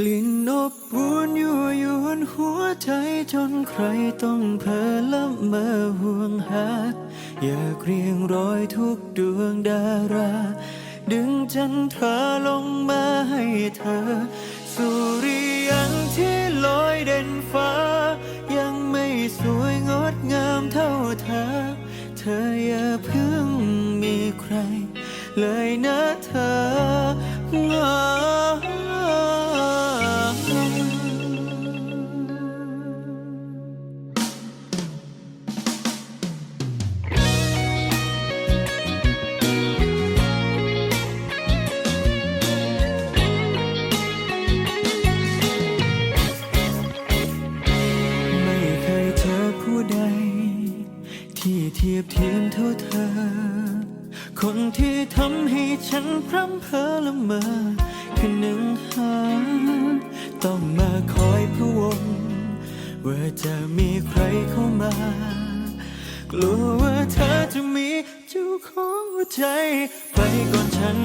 กลิ่นอบอุ่นยั่วยวนหัวใจจนใครต้องเพ้อละเมอห่วงหา อยากเรียงรอยทุกดวงดารา ดึงจันทราลงมาให้เธอ สุริยังที่ลอยเด่นฟ้า ยังไม่สวยงดงามเท่าเธอ เธออย่าเพิ่งมีใคร เลยนะเธองอ ใด ที่เทียบเทียมเท่าเธอ คนที่ทำให้ฉันพร่ำเพ้อละเมอคือหนึ่งหาต้องมาคอยพะวงว่าจะมีใครเข้ามา กลัวว่าเธอจะมีเจ้าของหัวใจ ไปก่อนฉัน